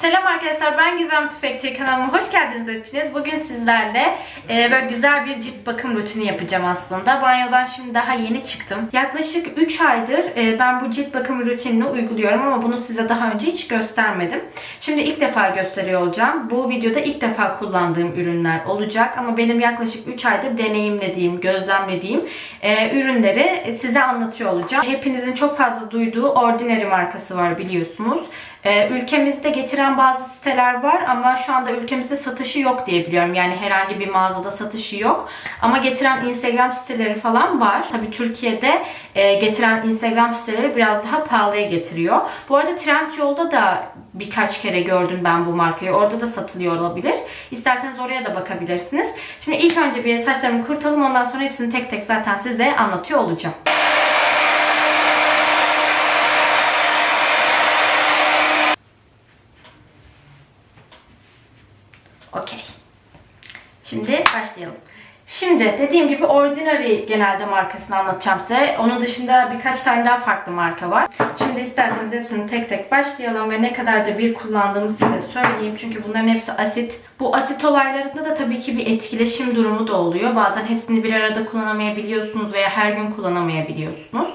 Selam arkadaşlar ben Gizem Tüfekçi kanalıma hoş geldiniz hepiniz. Bugün sizlerle e, böyle güzel bir cilt bakım rutini yapacağım aslında. Banyodan şimdi daha yeni çıktım. Yaklaşık 3 aydır e, ben bu cilt bakım rutinini uyguluyorum ama bunu size daha önce hiç göstermedim. Şimdi ilk defa gösteriyor olacağım. Bu videoda ilk defa kullandığım ürünler olacak ama benim yaklaşık 3 aydır deneyimlediğim, gözlemlediğim e, ürünleri size anlatıyor olacağım. Hepinizin çok fazla duyduğu Ordinary markası var biliyorsunuz. Ee, ülkemizde getiren bazı siteler var ama şu anda ülkemizde satışı yok diye biliyorum. Yani herhangi bir mağazada satışı yok. Ama getiren Instagram siteleri falan var. Tabii Türkiye'de e, getiren Instagram siteleri biraz daha pahalıya getiriyor. Bu arada Trendyol'da da birkaç kere gördüm ben bu markayı. Orada da satılıyor olabilir. İsterseniz oraya da bakabilirsiniz. Şimdi ilk önce bir saçlarımı kurtalım. Ondan sonra hepsini tek tek zaten size anlatıyor olacağım. Okey. Şimdi başlayalım. Şimdi dediğim gibi Ordinary genelde markasını anlatacağım size. Onun dışında birkaç tane daha farklı marka var. Şimdi isterseniz hepsini tek tek başlayalım ve ne kadar da bir kullandığımı size söyleyeyim. Çünkü bunların hepsi asit. Bu asit olaylarında da tabii ki bir etkileşim durumu da oluyor. Bazen hepsini bir arada kullanamayabiliyorsunuz veya her gün kullanamayabiliyorsunuz.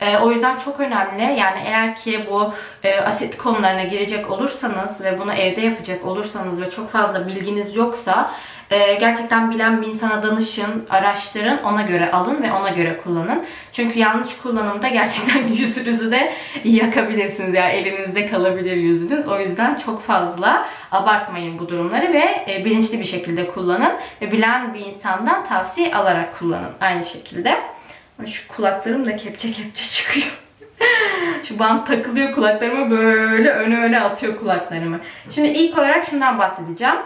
E, o yüzden çok önemli. Yani eğer ki bu e, asit konularına girecek olursanız ve bunu evde yapacak olursanız ve çok fazla bilginiz yoksa e, gerçekten bilen bir insana danışın, araştırın, ona göre alın ve ona göre kullanın. Çünkü yanlış kullanımda gerçekten yüzünüzü de yakabilirsiniz. Yani elinizde kalabilir yüzünüz. O yüzden çok fazla abartmayın bu durumları ve e, bilinçli bir şekilde kullanın. Ve bilen bir insandan tavsiye alarak kullanın aynı şekilde. Şu kulaklarım da kepçe kepçe çıkıyor. Şu bant takılıyor kulaklarıma böyle öne öne atıyor kulaklarımı. Şimdi ilk olarak şundan bahsedeceğim.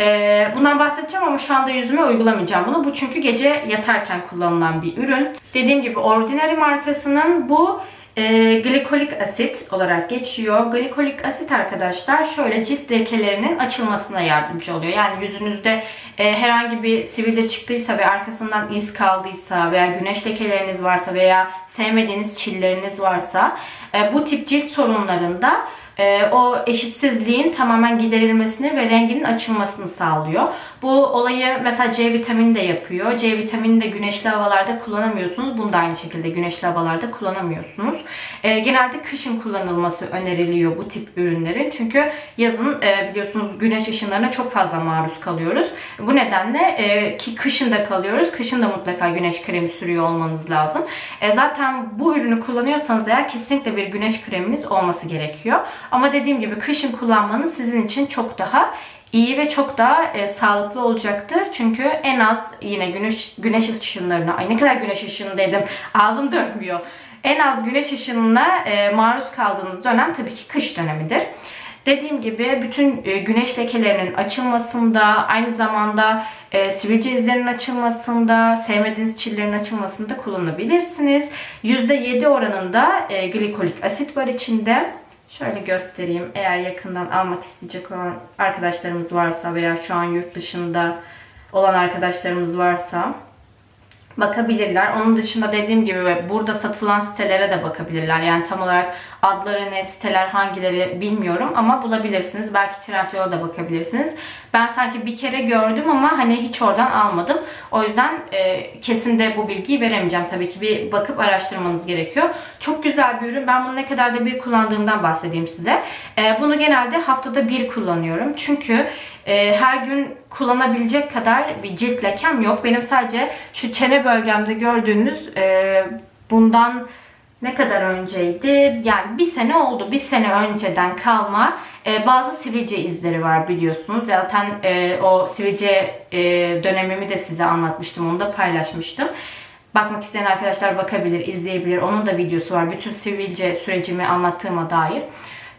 Ee, bundan bahsedeceğim ama şu anda yüzüme uygulamayacağım bunu. Bu çünkü gece yatarken kullanılan bir ürün. Dediğim gibi Ordinary markasının bu e, glikolik asit olarak geçiyor. Glikolik asit arkadaşlar şöyle cilt lekelerinin açılmasına yardımcı oluyor. Yani yüzünüzde e, herhangi bir sivilce çıktıysa ve arkasından iz kaldıysa veya güneş lekeleriniz varsa veya sevmediğiniz çilleriniz varsa e, bu tip cilt sorunlarında e, o eşitsizliğin tamamen giderilmesini ve renginin açılmasını sağlıyor. Bu olayı mesela C vitamini de yapıyor. C vitamini de güneşli havalarda kullanamıyorsunuz. Bunu da aynı şekilde güneşli havalarda kullanamıyorsunuz. E, genelde kışın kullanılması öneriliyor bu tip ürünlerin. Çünkü yazın e, biliyorsunuz güneş ışınlarına çok fazla maruz kalıyoruz. Bu nedenle e, ki kışın da kalıyoruz. Kışın da mutlaka güneş kremi sürüyor olmanız lazım. E, zaten bu ürünü kullanıyorsanız eğer kesinlikle bir güneş kreminiz olması gerekiyor. Ama dediğim gibi kışın kullanmanız sizin için çok daha iyi ve çok daha e, sağlıklı olacaktır. Çünkü en az yine güneş güneş ışınlarına, ay ne kadar güneş ışını dedim, ağzım dönmüyor. En az güneş ışınına e, maruz kaldığınız dönem tabii ki kış dönemidir. Dediğim gibi bütün e, güneş lekelerinin açılmasında, aynı zamanda e, sivilce izlerinin açılmasında, sevmediğiniz çillerin açılmasında kullanabilirsiniz. %7 oranında e, glikolik asit var içinde. Şöyle göstereyim. Eğer yakından almak isteyecek olan arkadaşlarımız varsa veya şu an yurt dışında olan arkadaşlarımız varsa bakabilirler. Onun dışında dediğim gibi burada satılan sitelere de bakabilirler. Yani tam olarak adları ne, siteler hangileri bilmiyorum ama bulabilirsiniz. Belki Trendyol'a da bakabilirsiniz. Ben sanki bir kere gördüm ama hani hiç oradan almadım. O yüzden e, kesin de bu bilgiyi veremeyeceğim. Tabii ki bir bakıp araştırmanız gerekiyor. Çok güzel bir ürün. Ben bunu ne kadar da bir kullandığımdan bahsedeyim size. E, bunu genelde haftada bir kullanıyorum. Çünkü e, her gün kullanabilecek kadar bir cilt lekem yok. Benim sadece şu çene bölgemde gördüğünüz e, bundan ne kadar önceydi? Yani bir sene oldu. Bir sene önceden kalma e, bazı sivilce izleri var biliyorsunuz. Zaten e, o sivilce e, dönemimi de size anlatmıştım. Onu da paylaşmıştım. Bakmak isteyen arkadaşlar bakabilir, izleyebilir. Onun da videosu var. Bütün sivilce sürecimi anlattığıma dair.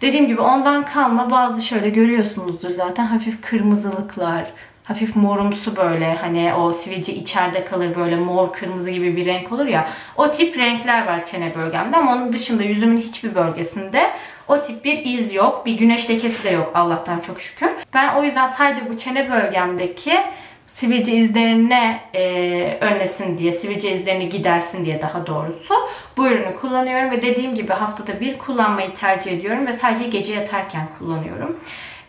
Dediğim gibi ondan kalma bazı şöyle görüyorsunuzdur zaten hafif kırmızılıklar, hafif morumsu böyle hani o sivilce içeride kalır böyle mor kırmızı gibi bir renk olur ya. O tip renkler var çene bölgemde ama onun dışında yüzümün hiçbir bölgesinde o tip bir iz yok. Bir güneş lekesi de yok Allah'tan çok şükür. Ben o yüzden sadece bu çene bölgemdeki sivilce izlerine e, önlesin diye, sivilce izlerini gidersin diye daha doğrusu bu ürünü kullanıyorum ve dediğim gibi haftada bir kullanmayı tercih ediyorum ve sadece gece yatarken kullanıyorum.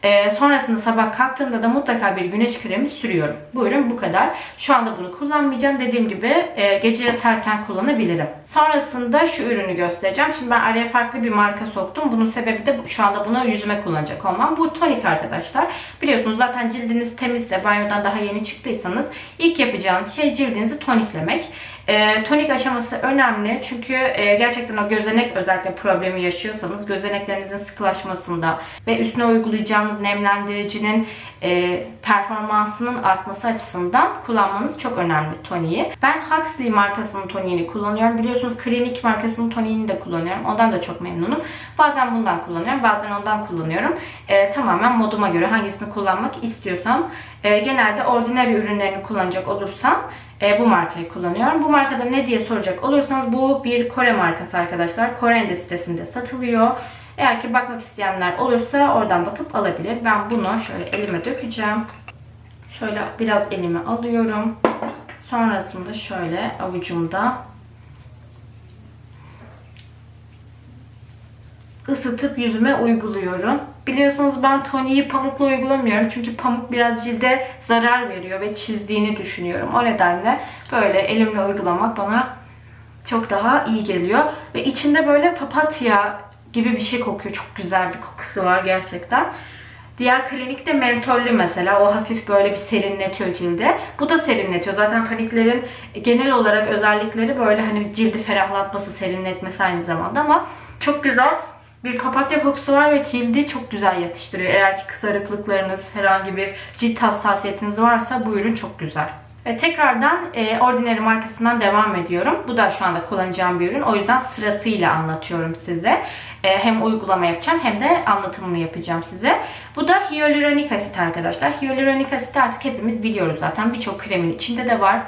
Ee, sonrasında sabah kalktığımda da mutlaka bir güneş kremi sürüyorum. Bu ürün bu kadar. Şu anda bunu kullanmayacağım. Dediğim gibi e, gece yatarken kullanabilirim. Sonrasında şu ürünü göstereceğim. Şimdi ben araya farklı bir marka soktum. Bunun sebebi de şu anda bunu yüzüme kullanacak olmam. Bu tonik arkadaşlar. Biliyorsunuz zaten cildiniz temizse, banyodan daha yeni çıktıysanız ilk yapacağınız şey cildinizi toniklemek. E, tonik aşaması önemli çünkü e, gerçekten o gözenek özellikle problemi yaşıyorsanız gözeneklerinizin sıkılaşmasında ve üstüne uygulayacağınız nemlendiricinin e, performansının artması açısından kullanmanız çok önemli toniği. Ben Huxley markasının toniğini kullanıyorum. Biliyorsunuz Clinique markasının toniğini de kullanıyorum. Ondan da çok memnunum. Bazen bundan kullanıyorum, bazen ondan kullanıyorum. E, tamamen moduma göre hangisini kullanmak istiyorsam. E, genelde ordinary ürünlerini kullanacak olursam e, bu markayı kullanıyorum. Bu markada ne diye soracak olursanız bu bir Kore markası arkadaşlar. Kore'nin sitesinde satılıyor. Eğer ki bakmak isteyenler olursa oradan bakıp alabilir. Ben bunu şöyle elime dökeceğim. Şöyle biraz elime alıyorum. Sonrasında şöyle avucumda ısıtıp yüzüme uyguluyorum. Biliyorsunuz ben toniği pamukla uygulamıyorum. Çünkü pamuk biraz cilde zarar veriyor ve çizdiğini düşünüyorum. O nedenle böyle elimle uygulamak bana çok daha iyi geliyor. Ve içinde böyle papatya gibi bir şey kokuyor. Çok güzel bir kokusu var gerçekten. Diğer klinikte mentollü mesela. O hafif böyle bir serinletiyor cilde. Bu da serinletiyor. Zaten toniklerin genel olarak özellikleri böyle hani cildi ferahlatması, serinletmesi aynı zamanda ama çok güzel bir papatya kokusu var ve cildi çok güzel yatıştırıyor. Eğer ki kızarıklıklarınız, herhangi bir cilt hassasiyetiniz varsa bu ürün çok güzel. Ve tekrardan e, Ordinary markasından devam ediyorum. Bu da şu anda kullanacağım bir ürün. O yüzden sırasıyla anlatıyorum size. E, hem uygulama yapacağım hem de anlatımını yapacağım size. Bu da hyaluronik asit arkadaşlar. Hyaluronik asit artık hepimiz biliyoruz zaten. Birçok kremin içinde de var.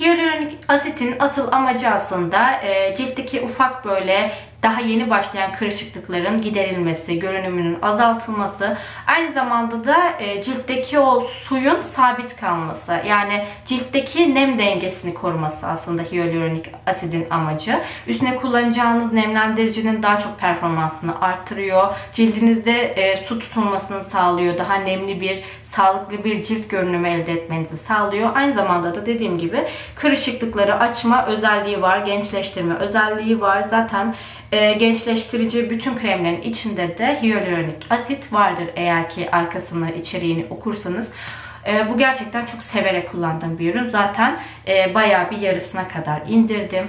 Hyaluronik asitin asıl amacı aslında e, ciltteki ufak böyle daha yeni başlayan kırışıklıkların giderilmesi, görünümünün azaltılması, aynı zamanda da e, ciltteki o suyun sabit kalması. Yani ciltteki nem dengesini koruması aslında hyaluronik asidin amacı. Üstüne kullanacağınız nemlendiricinin daha çok performansını arttırıyor. Cildinizde e, su tutulmasını sağlıyor. Daha nemli bir sağlıklı bir cilt görünümü elde etmenizi sağlıyor. Aynı zamanda da dediğim gibi kırışıklıkları açma özelliği var, gençleştirme özelliği var. Zaten e, gençleştirici bütün kremlerin içinde de hyaluronik asit vardır eğer ki arkasını içeriğini okursanız. E, bu gerçekten çok severek kullandığım bir ürün. Zaten e, bayağı bir yarısına kadar indirdim.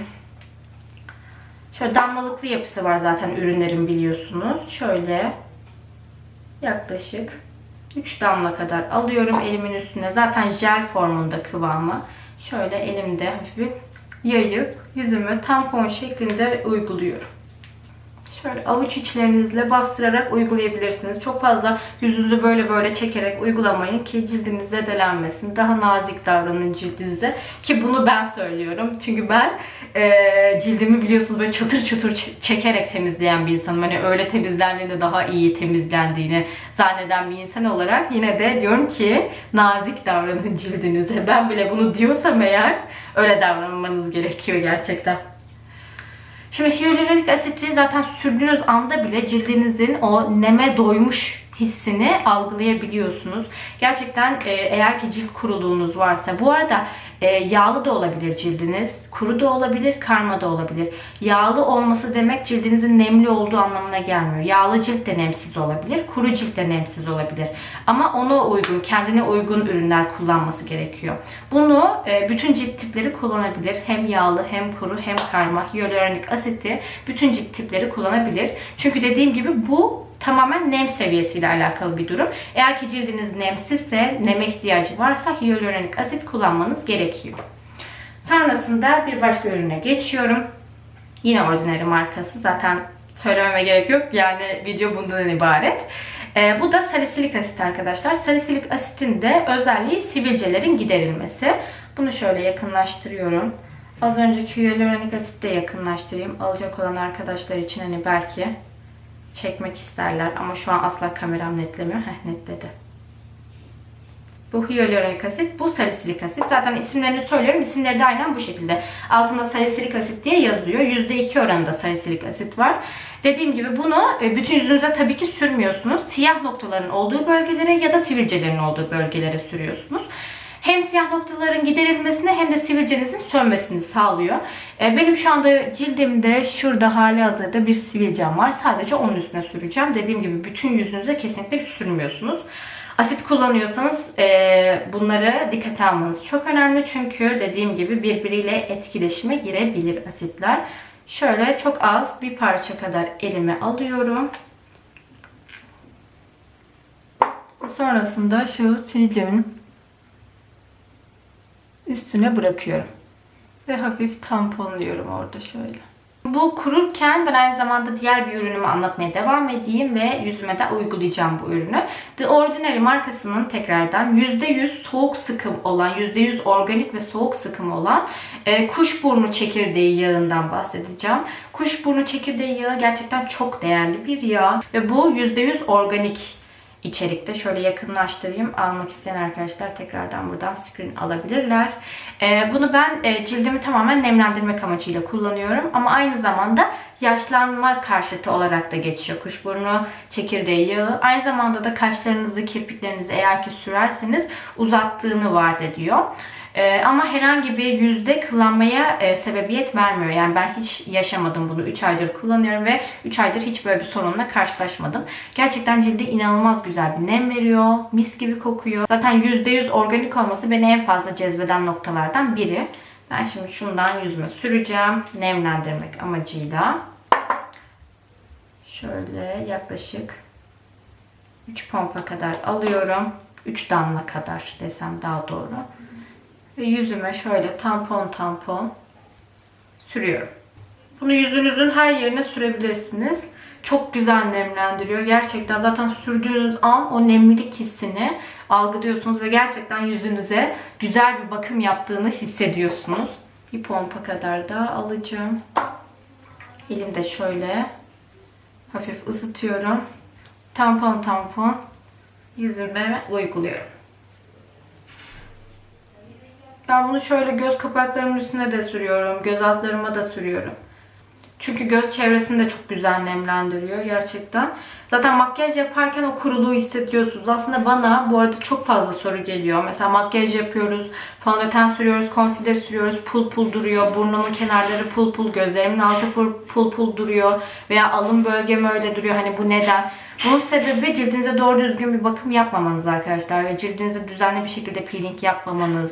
Şöyle damlalıklı yapısı var zaten ürünlerin biliyorsunuz. Şöyle yaklaşık 3 damla kadar alıyorum elimin üstüne. Zaten jel formunda kıvamı. Şöyle elimde hafif yayıp yüzüme tampon şeklinde uyguluyorum. Şöyle avuç içlerinizle bastırarak uygulayabilirsiniz. Çok fazla yüzünüzü böyle böyle çekerek uygulamayın ki cildiniz zedelenmesin. Daha nazik davranın cildinize. Ki bunu ben söylüyorum. Çünkü ben e, cildimi biliyorsunuz böyle çatır çatır çekerek temizleyen bir insanım. Hani öyle temizlendiğinde daha iyi temizlendiğini zanneden bir insan olarak yine de diyorum ki nazik davranın cildinize. Ben bile bunu diyorsam eğer öyle davranmanız gerekiyor gerçekten. Şimdi hyaluronik asiti zaten sürdüğünüz anda bile cildinizin o neme doymuş hissini algılayabiliyorsunuz. Gerçekten e, eğer ki cilt kuruluğunuz varsa bu arada e, yağlı da olabilir cildiniz, kuru da olabilir, karma da olabilir. Yağlı olması demek cildinizin nemli olduğu anlamına gelmiyor. Yağlı cilt de nemsiz olabilir, kuru cilt de nemsiz olabilir. Ama ona uygun, kendine uygun ürünler kullanması gerekiyor. Bunu e, bütün cilt tipleri kullanabilir. Hem yağlı, hem kuru, hem karma, hyaluronik asiti bütün cilt tipleri kullanabilir. Çünkü dediğim gibi bu tamamen nem seviyesiyle alakalı bir durum. Eğer ki cildiniz nemsizse, neme ihtiyacı varsa hyaluronik asit kullanmanız gerekiyor. Sonrasında bir başka ürüne geçiyorum. Yine orijinali markası. Zaten söylememe gerek yok. Yani video bundan ibaret. Ee, bu da salisilik asit arkadaşlar. Salisilik asitin de özelliği sivilcelerin giderilmesi. Bunu şöyle yakınlaştırıyorum. Az önceki hyaluronik asit de yakınlaştırayım. Alacak olan arkadaşlar için hani belki çekmek isterler ama şu an asla kameram netlemiyor. Heh netledi. Bu hyaluronik asit, bu salisilik asit. Zaten isimlerini söylüyorum. İsimleri de aynen bu şekilde. Altında salisilik asit diye yazıyor. %2 oranında salisilik asit var. Dediğim gibi bunu e, bütün yüzünüze tabii ki sürmüyorsunuz. Siyah noktaların olduğu bölgelere ya da sivilcelerin olduğu bölgelere sürüyorsunuz. Hem siyah noktaların giderilmesini hem de sivilcenizin sönmesini sağlıyor. E, Benim şu anda cildimde şurada hali hazırda bir sivilcem var. Sadece onun üstüne süreceğim. Dediğim gibi bütün yüzünüze kesinlikle sürmüyorsunuz. Asit kullanıyorsanız e, bunları dikkate almanız çok önemli. Çünkü dediğim gibi birbiriyle etkileşime girebilir asitler. Şöyle çok az bir parça kadar elime alıyorum. Sonrasında şu sivilcemin üstüne bırakıyorum. Ve hafif tamponluyorum orada şöyle. Bu kururken ben aynı zamanda diğer bir ürünümü anlatmaya devam edeyim ve yüzüme de uygulayacağım bu ürünü. The Ordinary markasının tekrardan %100 soğuk sıkım olan, %100 organik ve soğuk sıkım olan e, kuşburnu çekirdeği yağından bahsedeceğim. Kuşburnu çekirdeği yağı gerçekten çok değerli bir yağ ve bu %100 organik içerikte. Şöyle yakınlaştırayım. Almak isteyen arkadaşlar tekrardan buradan screen alabilirler. Ee, bunu ben e, cildimi tamamen nemlendirmek amacıyla kullanıyorum. Ama aynı zamanda yaşlanma karşıtı olarak da geçiyor kuşburnu çekirdeği yağı. Aynı zamanda da kaşlarınızı, kirpiklerinizi eğer ki sürerseniz uzattığını vaat ediyor. Ee, ama herhangi bir yüzde kıllanmaya e, sebebiyet vermiyor. Yani ben hiç yaşamadım bunu. 3 aydır kullanıyorum ve 3 aydır hiç böyle bir sorunla karşılaşmadım. Gerçekten cilde inanılmaz güzel bir nem veriyor. Mis gibi kokuyor. Zaten %100 organik olması beni en fazla cezbeden noktalardan biri. Ben şimdi şundan yüzüme süreceğim. Nemlendirmek amacıyla. Şöyle yaklaşık 3 pompa kadar alıyorum. 3 damla kadar desem daha doğru. Ve yüzüme şöyle tampon tampon sürüyorum. Bunu yüzünüzün her yerine sürebilirsiniz. Çok güzel nemlendiriyor. Gerçekten zaten sürdüğünüz an o nemlilik hissini algılıyorsunuz ve gerçekten yüzünüze güzel bir bakım yaptığını hissediyorsunuz. Bir pompa kadar da alacağım. Elimde şöyle hafif ısıtıyorum. Tampon tampon yüzüme uyguluyorum. Ben bunu şöyle göz kapaklarımın üstüne de sürüyorum. Göz altlarıma da sürüyorum. Çünkü göz çevresini de çok güzel nemlendiriyor gerçekten. Zaten makyaj yaparken o kuruluğu hissediyorsunuz. Aslında bana bu arada çok fazla soru geliyor. Mesela makyaj yapıyoruz, fondöten sürüyoruz, concealer sürüyoruz, pul pul duruyor. Burnumun kenarları pul pul, gözlerimin altı pul pul, pul duruyor. Veya alın bölgem öyle duruyor. Hani bu neden? Bunun sebebi cildinize doğru düzgün bir bakım yapmamanız arkadaşlar. Ve cildinize düzenli bir şekilde peeling yapmamanız.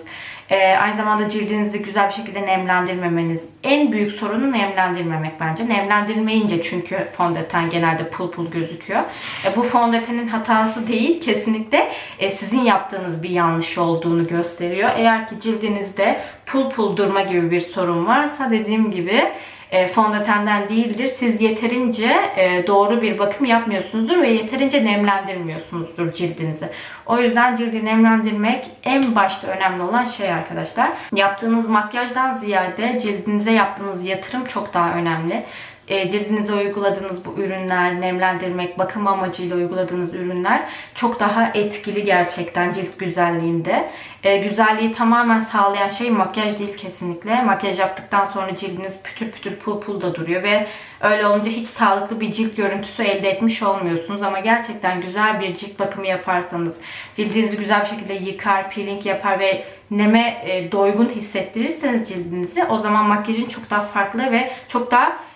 Ee, aynı zamanda cildinizi güzel bir şekilde nemlendirmemeniz. En büyük sorunu nemlendirmemek bence. Nemlendirmeyince çünkü fondöten genelde pul pul gözüküyor. E, bu fondötenin hatası değil. Kesinlikle e, sizin yaptığınız bir yanlış olduğunu gösteriyor. Eğer ki cildinizde pul pul durma gibi bir sorun varsa dediğim gibi e, fondötenden değildir. Siz yeterince e, doğru bir bakım yapmıyorsunuzdur ve yeterince nemlendirmiyorsunuzdur cildinizi. O yüzden cildi nemlendirmek en başta önemli olan şey arkadaşlar. Yaptığınız makyajdan ziyade cildinize yaptığınız yatırım çok daha önemli e, cildinize uyguladığınız bu ürünler, nemlendirmek, bakım amacıyla uyguladığınız ürünler çok daha etkili gerçekten cilt güzelliğinde. E, güzelliği tamamen sağlayan şey makyaj değil kesinlikle. Makyaj yaptıktan sonra cildiniz pütür pütür pul pul da duruyor ve öyle olunca hiç sağlıklı bir cilt görüntüsü elde etmiş olmuyorsunuz. Ama gerçekten güzel bir cilt bakımı yaparsanız, cildinizi güzel bir şekilde yıkar, peeling yapar ve neme e, doygun hissettirirseniz cildinizi o zaman makyajın çok daha farklı ve çok daha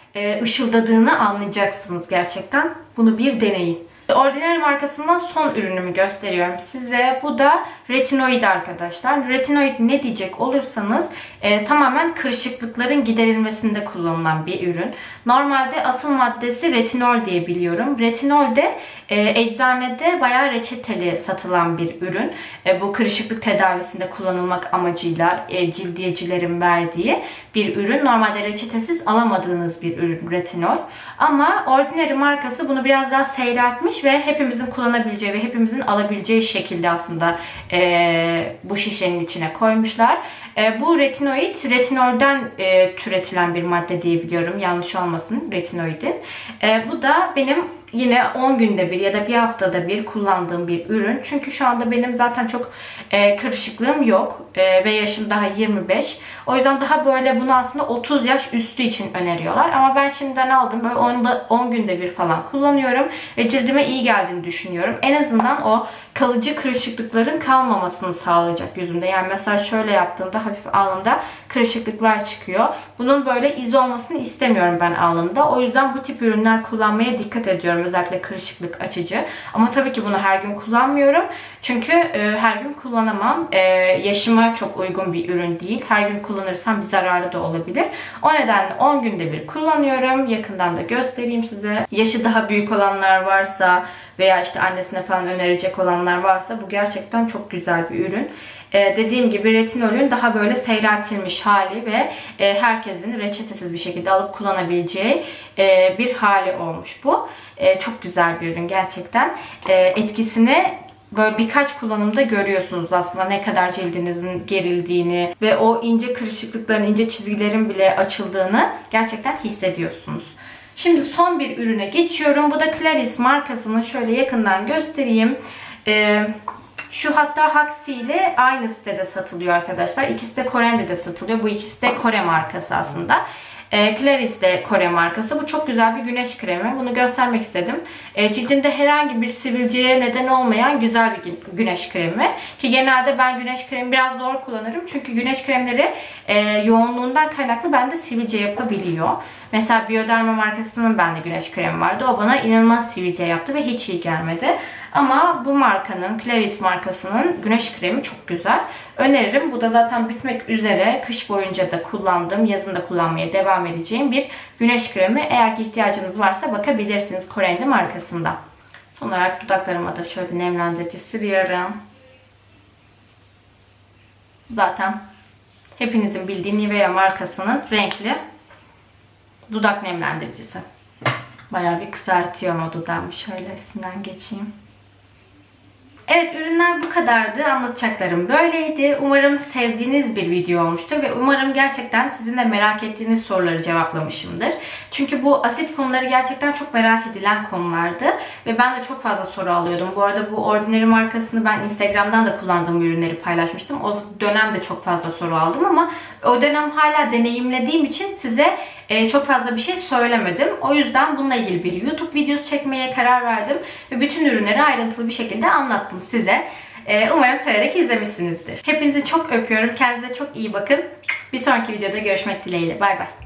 ışıldadığını anlayacaksınız gerçekten. Bunu bir deneyin. Ordinary markasından son ürünümü gösteriyorum size. Bu da retinoid arkadaşlar. Retinoid ne diyecek olursanız e, tamamen kırışıklıkların giderilmesinde kullanılan bir ürün. Normalde asıl maddesi retinol diye biliyorum. Retinol de e, eczanede bayağı reçeteli satılan bir ürün. E, bu kırışıklık tedavisinde kullanılmak amacıyla e, cildiyecilerin verdiği bir ürün. Normalde reçetesiz alamadığınız bir ürün retinol. Ama Ordinary markası bunu biraz daha seyreltmiş ve hepimizin kullanabileceği ve hepimizin alabileceği şekilde aslında e, bu şişenin içine koymuşlar. E, bu retinoid, retinolden e, türetilen bir madde diye biliyorum. Yanlış olmasın retinoidin. E, bu da benim yine 10 günde bir ya da bir haftada bir kullandığım bir ürün. Çünkü şu anda benim zaten çok e, kırışıklığım yok E, ve yaşım daha 25. O yüzden daha böyle bunu aslında 30 yaş üstü için öneriyorlar. Ama ben şimdiden aldım. Böyle 10, 10 günde bir falan kullanıyorum ve cildime iyi geldiğini düşünüyorum. En azından o kalıcı kırışıklıkların kalmamasını sağlayacak yüzümde. Yani mesela şöyle yaptığımda hafif alnımda kırışıklıklar çıkıyor. Bunun böyle iz olmasını istemiyorum ben alnımda. O yüzden bu tip ürünler kullanmaya dikkat ediyorum. Özellikle kırışıklık açıcı. Ama tabii ki bunu her gün kullanmıyorum. Çünkü e, her gün kullanamam. E, yaşıma çok uygun bir ürün değil. Her gün kullanırsam bir zararı da olabilir. O nedenle 10 günde bir kullanıyorum. Yakından da göstereyim size. Yaşı daha büyük olanlar varsa veya işte annesine falan önerecek olanlar varsa bu gerçekten çok güzel bir ürün. Ee, dediğim gibi retinolün daha böyle seyreltilmiş hali ve e, herkesin reçetesiz bir şekilde alıp kullanabileceği e, bir hali olmuş bu. E, çok güzel bir ürün gerçekten. E, etkisini böyle birkaç kullanımda görüyorsunuz aslında ne kadar cildinizin gerildiğini ve o ince kırışıklıkların, ince çizgilerin bile açıldığını gerçekten hissediyorsunuz. Şimdi son bir ürüne geçiyorum. Bu da Claris markasının şöyle yakından göstereyim. Ee, şu hatta Haxi ile aynı sitede satılıyor arkadaşlar. İkisi de Kore'de satılıyor. Bu ikisi de Kore markası aslında. E, Claris de Kore markası. Bu çok güzel bir güneş kremi. Bunu göstermek istedim. E, cildimde herhangi bir sivilceye neden olmayan güzel bir gü- güneş kremi. Ki genelde ben güneş kremi biraz zor kullanırım. Çünkü güneş kremleri e, yoğunluğundan kaynaklı bende sivilce yapabiliyor. Mesela Bioderma markasının bende güneş kremi vardı. O bana inanılmaz sivilce yaptı ve hiç iyi gelmedi. Ama bu markanın, Claris markasının güneş kremi çok güzel. Öneririm. Bu da zaten bitmek üzere. Kış boyunca da kullandığım, yazın da kullanmaya devam edeceğim bir güneş kremi. Eğer ki ihtiyacınız varsa bakabilirsiniz Korendi markasında. Son olarak dudaklarıma da şöyle bir nemlendirici sürüyorum. Zaten hepinizin bildiği Nivea markasının renkli dudak nemlendiricisi. Bayağı bir kızartıyor ama dudağımı. Şöyle üstünden geçeyim. Evet ürünler bu kadardı. Anlatacaklarım böyleydi. Umarım sevdiğiniz bir video olmuştur ve umarım gerçekten sizin de merak ettiğiniz soruları cevaplamışımdır. Çünkü bu asit konuları gerçekten çok merak edilen konulardı ve ben de çok fazla soru alıyordum. Bu arada bu Ordinary markasını ben Instagram'dan da kullandığım ürünleri paylaşmıştım. O dönem de çok fazla soru aldım ama o dönem hala deneyimlediğim için size e, çok fazla bir şey söylemedim. O yüzden bununla ilgili bir YouTube videosu çekmeye karar verdim ve bütün ürünleri ayrıntılı bir şekilde anlattım size. E, umarım severek izlemişsinizdir. Hepinizi çok öpüyorum. Kendinize çok iyi bakın. Bir sonraki videoda görüşmek dileğiyle. Bay bay.